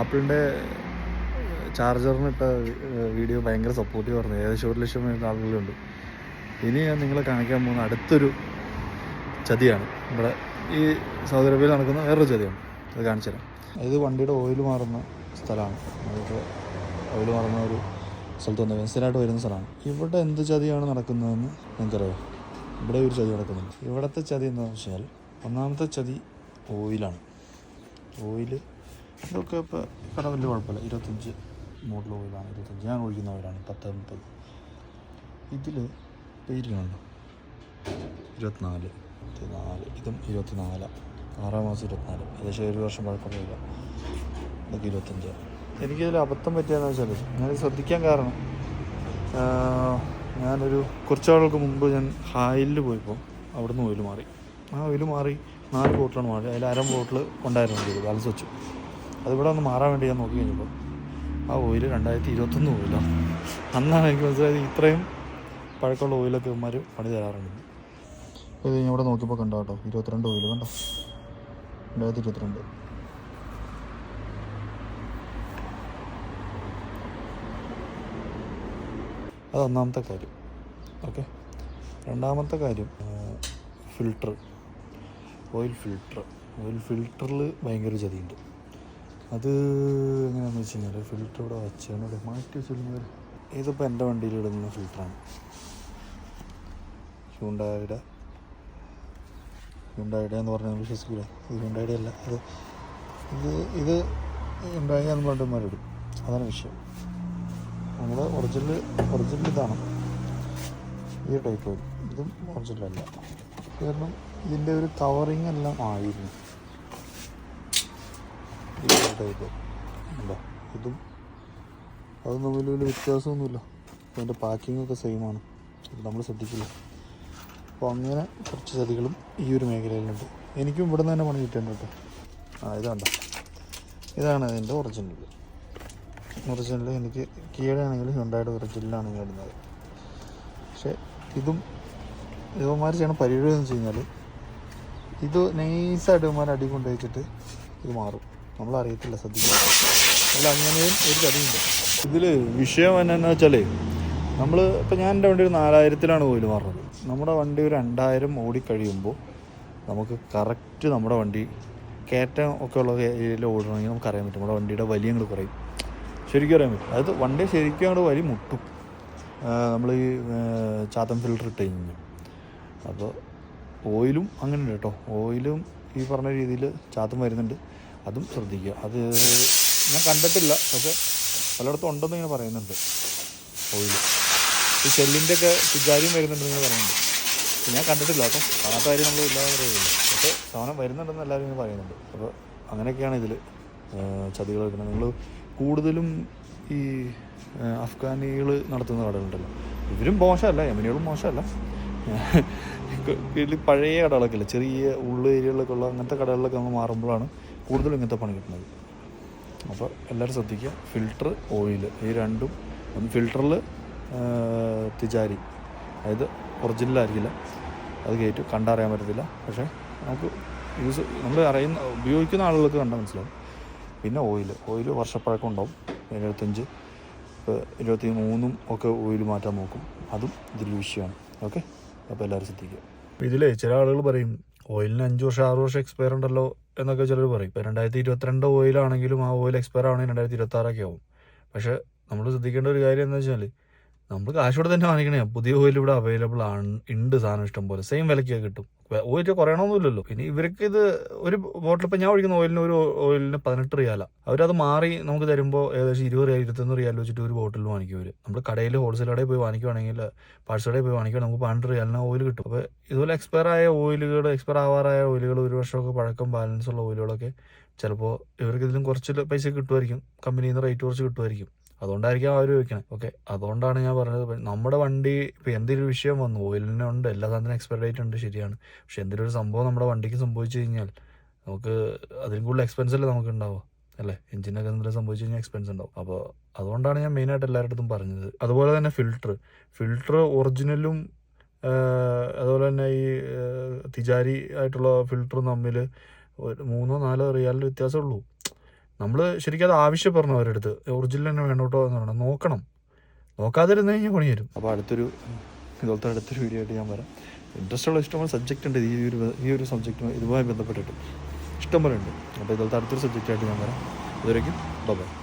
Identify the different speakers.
Speaker 1: ആപ്പിളിന്റെ ചാർജറിനിട്ട വീഡിയോ ഭയങ്കര സപ്പോർട്ടീവ് പറഞ്ഞു ഏകദേശം ഒരു ലക്ഷം ആളുകളുണ്ട്. ഇനി ഞാൻ നിങ്ങളെ കാണിക്കാൻ പോകുന്ന അടുത്തൊരു ചതിയാണ്. ഇവിടെ ഈ സൗദി അറേബ്യയിൽ നടക്കുന്ന വേറൊരു ചതിയാണ്. അത് കാണിച്ചു തരാം. അതായത് വണ്ടിയുടെ ഓയിൽ മാറുന്ന സ്ഥലമാണ്. അതായത് ഓയിൽ മാറുന്ന ഒരു സ്ഥലത്ത് വന്ന് സ്ഥിരമായിട്ട് വരുന്ന സ്ഥലമാണ്. ഇവിടെ എന്ത് ചതിയാണ് നടക്കുന്നതെന്ന് നിങ്ങൾക്കറിയാം. ഇവിടെ ഒരു ചതി നടക്കുന്നുണ്ട്. ഇവിടുത്തെ ചതി എന്താണെന്ന് വെച്ചാൽ ഒന്നാമത്തെ ചതി ഓയിലാണ് ഓയിൽ ഇതൊക്കെ ഇപ്പോൾ കട വലിയ കുഴപ്പമില്ല. ഇരുപത്തഞ്ച് മോഡൽ ഓയിലാണ്. ഇരുപത്തഞ്ച് ഞാൻ ഒഴിക്കുന്ന ഓയിലാണ്. പത്ത് മുപ്പത്. ഇതിൽ പേരിലുണ്ടോ? ഇരുപത്തിനാല് ഇരുപത്തിനാല്. ഇതും ഇരുപത്തിനാല്. ആറാം മാസം ഇരുപത്തിനാല്. ഏകദേശം ഒരു വർഷം പഴക്കമില്ല ഇതൊക്കെ ഇരുപത്തഞ്ച്. എനിക്കിതിൽ അബദ്ധം പറ്റിയെന്ന് വെച്ചാൽ ഞാൻ ശ്രദ്ധിക്കാൻ കാരണം ഞാനൊരു കുറച്ചാളുകൾക്ക് മുമ്പ് ഞാൻ ഹായിലിൽ പോയപ്പോൾ അവിടുന്ന് ഓയിൽ മാറി. ആ ഓയിൽ മാറി നാല് ബോട്ടിലാണ് മാറി അതിൽ അര ബോട്ടിൽ ഉണ്ടായിരുന്നു ബാലൻസ് വെച്ചു. അതിവിടെ ഒന്ന് മാറാൻ വേണ്ടി ഞാൻ നോക്കി കഴിഞ്ഞപ്പോൾ ആ ഓയിൽ രണ്ടായിരത്തി ഇരുപത്തൊന്ന് ഓയിലാണ് അന്നാണ് എനിക്ക് മനസ്സിലായത് ഇത്രയും പഴക്കമുള്ള ഓയിലൊക്കെ ഇവന്മാർ പണി തരാറുണ്ട്. ഇത് ഞാൻ ഇവിടെ നോക്കിയപ്പോൾ കണ്ടോ കേട്ടോ? ഇരുപത്തിരണ്ട് ഓയിൽ കണ്ടോ? രണ്ടായിരത്തി ഇരുപത്തിരണ്ട് അത് ഒന്നാമത്തെ കാര്യം. ഓക്കെ. രണ്ടാമത്തെ കാര്യം ഫിൽട്ടർ. Oil filter. ഓയിൽ ഫിൽട്ടറിൽ ഭയങ്കര ചതിയുണ്ട്. അത് എങ്ങനെയാണെന്ന് വെച്ച് കഴിഞ്ഞാൽ ഫിൽറ്റർ ഇവിടെ വെച്ചാണ് ഇവിടെ മാറ്റി വെച്ചിരുന്നവർ ഇതിപ്പോൾ എന്റെ വണ്ടിയിൽ ഇടുന്ന ഫിൽറ്ററാണ് ഹ്യൂണ്ടായുടെ ഹ്യൂണ്ടായുടെ എന്ന് പറഞ്ഞാൽ വിശ്വസിക്കില്ല ഇത് ഹ്യൂണ്ടായുടെ അല്ല. ഇത് ഇത് ഇത് ഹ്യൂണ്ടായ എന്ന് പറഞ്ഞിട്ട് അതാണ് വിഷയം. നമ്മൾ ഒറിജിനൽ ഒറിജിനൽ ഇതാണ്. ഈ ടൈപ്പ് ഇതും ഒറിജിനൽ അല്ല. കാരണം ഇതിന്റെ ഒരു കവറിങ് എല്ലാം ആയിരുന്നു. ഇതും. അത് തമ്മിൽ വലിയ വ്യത്യാസമൊന്നുമില്ല. അതിന്റെ പാക്കിങ്ങൊക്കെ ഒക്കെ സെയിം ആണ്. ഇത് നമ്മൾ ശ്രദ്ധിക്കില്ല. അപ്പോൾ അങ്ങനെ കുറച്ച് ചതികളും ഈ ഒരു മേഖലയിലുണ്ട്. എനിക്കും ഇവിടെ നിന്ന് തന്നെ പണി കിട്ടിയിട്ടുണ്ട് കേട്ടോ. ആ ഇതാണ്ട ഇതാണ് അതിന്റെ ഒറിജിനൽ ഒറിജിനൽ എനിക്ക് കീഴെ ആണെങ്കിലും ഹ്യുണ്ടായുടെ ഒറിജിനലാണ് ഞാൻ ഇടുന്നത്. പക്ഷേ ഇതും ഇവന്മാർ ചെയ്യണ പരിപാടി എന്ന് വെച്ച് കഴിഞ്ഞാൽ ഇത് നൈസായിട്ട് ഇവന്മാർ അടി കൊണ്ടുവച്ചിട്ട് ഇത് മാറും. നമ്മൾ അറിയത്തില്ല ശ്രദ്ധിക്കുക അതിൽ അങ്ങനെയും ഒരു കഥയുണ്ട്. ഇതിൽ വിഷയം എന്നാന്ന് വെച്ചാലേ നമ്മൾ ഇപ്പം ഞാൻ എന്റെ വണ്ടി ഒരു നാലായിരത്തിലാണ് ഓയിൽ മാറുന്നത് നമ്മുടെ വണ്ടി ഒരു രണ്ടായിരം ഓടിക്കഴിയുമ്പോൾ നമുക്ക് കറക്റ്റ് നമ്മുടെ വണ്ടി കയറ്റം ഒക്കെ ഉള്ള ഏരിയയിൽ ഓടണമെങ്കിൽ നമുക്ക് അറിയാൻ പറ്റും. നമ്മുടെ വണ്ടിയുടെ വലിയ അങ്ങോട്ട് കുറയും. ശരിക്കും അറിയാൻ പറ്റും. അതായത് വണ്ടി ശരിക്കും അങ്ങോട്ട് വലി മുട്ടും. നമ്മൾ ഈ ചാത്തം ഫിൽട്ടർ ഇട്ട് കഴിഞ്ഞു. അപ്പോൾ ഓയിലും അങ്ങനെ ഉണ്ട് കേട്ടോ. ഓയിലും ഈ പറഞ്ഞ രീതിയിൽ ചാത്തം വരുന്നുണ്ട്. അതും ശ്രദ്ധിക്കുക. അത് ഞാൻ കണ്ടിട്ടില്ല. പക്ഷെ പലയിടത്തും ഉണ്ടെന്ന് ഇങ്ങനെ പറയുന്നുണ്ട്. ഓയിൽ. ഈ ചെല്ലിന്റെ ഒക്കെ സുജാരിയും വരുന്നുണ്ടെന്ന് ഇങ്ങനെ പറയുന്നുണ്ട്. ഞാൻ കണ്ടിട്ടില്ല. കേട്ടോ കാണാത്ത കാര്യം നമ്മൾ ഇല്ലാതെ പറയുന്നില്ല. പക്ഷേ സാധനം വരുന്നുണ്ടെന്ന് എല്ലാവരും ഇങ്ങനെ പറയുന്നുണ്ട്. അപ്പോൾ അങ്ങനെയൊക്കെയാണ് ഇതിൽ ചതികൾ വരുന്നത് നിങ്ങൾ കൂടുതലും ഈ അഫ്ഗാനികൾ നടത്തുന്ന കടകളുണ്ടല്ലോ. ഇവരും മോശമല്ല യമനികളും മോശമല്ല. പഴയ കടകളൊക്കെ ഇല്ല? ചെറിയ ഉള്ള ഏരിയകളിലൊക്കെ ഉള്ള അങ്ങനത്തെ കടകളിലൊക്കെ നമ്മൾ മാറുമ്പോഴാണ് കൂടുതലും ഇങ്ങനത്തെ പണി കിട്ടുന്നത്. അപ്പോൾ എല്ലാവരും ശ്രദ്ധിക്കുക ഫിൽട്ടർ ഓയിൽ ഈ രണ്ടും ഒന്ന് ഫിൽട്ടറിൽ തിജാരി. അതായത് ഒറിജിനലായിരിക്കില്ല അത് കയറ്റും കണ്ടറിയാൻ പറ്റത്തില്ല. പക്ഷേ നമുക്ക് യൂസ് നമ്മൾ അറിയുന്ന ഉപയോഗിക്കുന്ന ആളുകൾക്ക് കണ്ടാൽ മനസ്സിലാവും. പിന്നെ ഓയിൽ ഓയിൽ വർഷപ്പഴക്കം ഉണ്ടാവും. എഴുപത്തഞ്ച് ഇരുപത്തി മൂന്നും ഒക്കെ ഓയിൽ മാറ്റാൻ നോക്കും. അതും ഇതിൽ വിഷയമാണ്. ഓക്കെ അപ്പോൾ എല്ലാവരും ശ്രദ്ധിക്കുക. ഇതിലേ ചില ആളുകൾ പറയും ഓയിലിന് അഞ്ച് വർഷം ആറ് വർഷം എക്സ്പയർ ഉണ്ടല്ലോ എന്നൊക്കെ ചിലർ പറയും. ഇപ്പോൾ രണ്ടായിരത്തി ഇരുപത്തിരണ്ട് ഓയിലാണെങ്കിലും ആ ഓയിൽ എക്സ്പയർ ആവണമെങ്കിൽ രണ്ടായിരത്തി ഇരുപത്തി ആറൊക്കെ ആവും. പക്ഷേ നമ്മൾ ശ്രദ്ധിക്കേണ്ട ഒരു കാര്യം എന്താ വെച്ചാൽ നമ്മൾ കാശ് കൊടുത്ത് തന്നെ വാങ്ങിക്കണേ. പുതിയ ഓയിൽ ഇവിടെ അവൈലബിൾ ആണ് ഉണ്ട് സാധനം ഇഷ്ടം പോലെ. സെയിം വിലയ്ക്ക് കിട്ടും. ഓയിൽ കുറയണമെന്നില്ലല്ലോ ഇനി ഇവർക്ക് ഇത് ഒരു ബോട്ടിൽ ഇപ്പം ഞാൻ ഒഴിക്കുന്ന ഓയിലിന് ഒരു ഓയിലിന് പതിനെട്ട് റിയാല. അവരത് മാറി നമുക്ക് തരുമ്പോൾ ഏകദേശം ഇരുപത് റിയാൽ ഇരുപത്തൊന്ന് റിയാൽ വെച്ചിട്ട് ഒരു ബോട്ടിൽ വാങ്ങിക്കും അവർ നമ്മൾ കടയിൽ ഹോൾസെയിൽ കടയിൽ പോയി വാങ്ങിക്കുവാണെങ്കിൽ പാഴ്സൽ കടയിൽ പോയി വാങ്ങിക്കുക നമുക്ക് പന്ത്രണ്ട് റിയാലിന് ഓയിൽ കിട്ടും. അപ്പോൾ ഇതുപോലെ എക്സ്പയർ ആയ ഓയിലുകൾ എക്സ്പയർ ആവാറായ ഓയിലുകൾ ഒരു വർഷമൊക്കെ പഴക്കം ബാലൻസ് ഉള്ള ഓയിലുകളൊക്കെ ചിലപ്പോൾ ഇവർക്ക് ഇതിലും കുറച്ച് പൈസ കിട്ടുമായിരിക്കും കമ്പനിയിൽ നിന്ന് റേറ്റ് കുറച്ച് കിട്ടുമായിരിക്കും അതുകൊണ്ടായിരിക്കും അവർ ചോദിക്കണേ. ഓക്കെ അതുകൊണ്ടാണ് ഞാൻ പറഞ്ഞത്. നമ്മുടെ വണ്ടി ഇപ്പോൾ എന്തെങ്കിലും വിഷയം വന്നു. ഓയിലിനുണ്ട് എല്ലാ സാധനത്തിനും എക്സ്പയർ ഡേറ്റ് ഉണ്ട് ശരിയാണ്. പക്ഷെ എന്തെങ്കിലും ഒരു സംഭവം നമ്മുടെ വണ്ടിക്ക് സംഭവിച്ചു കഴിഞ്ഞാൽ നമുക്ക് അതിലും കൂടുതൽ എക്സ്പെൻസ് അല്ലേ നമുക്ക് ഉണ്ടാവുക അല്ലേ? എഞ്ചിനൊക്കെ എന്തെങ്കിലും സംഭവിച്ചു കഴിഞ്ഞാൽ എക്സ്പെൻസ് ഉണ്ടാവും. അപ്പോൾ അതുകൊണ്ടാണ് ഞാൻ മെയിനായിട്ട് എല്ലാവരുടെ പറഞ്ഞത്. അതുപോലെ തന്നെ ഫിൽട്ടർ ഫിൽട്ടർ ഒറിജിനലും അതുപോലെ തന്നെ ഈ തിജാരി ആയിട്ടുള്ള ഫിൽട്ടറും തമ്മിൽ മൂന്നോ നാലോ റിയാലിന്റെ വ്യത്യാസമേ ഉള്ളൂ. നമ്മൾ ശരിക്കും അത് ആവശ്യപ്പെടണം അവരടുത്ത്. ഒറിജിനൽ തന്നെ വേണോട്ടോ എന്ന് പറയണം. നോക്കണം. നോക്കാതിരുന്ന് കഴിഞ്ഞാൽ പണി വരും. അപ്പോൾ അടുത്തൊരു ഇതുപോലത്തെ അടുത്തൊരു വീഡിയോ ആയിട്ട് ഞാൻ വരാം. ഇൻട്രസ്റ്റ് ഉള്ള ഇഷ്ടംപോലെ സബ്ജക്റ്റ് ഉണ്ട്. ഈ ഒരു ഈ ഒരു സബ്ജക്റ്റുമായി ഇതുമായി ബന്ധപ്പെട്ടിട്ട്. ഇഷ്ടംപോലെ ഉണ്ട്. അപ്പോൾ ഇതുപോലത്തെ അടുത്തൊരു സബ്ജക്റ്റായിട്ട് ഞാൻ വരാം. ഇതുവരേക്കും ബൈ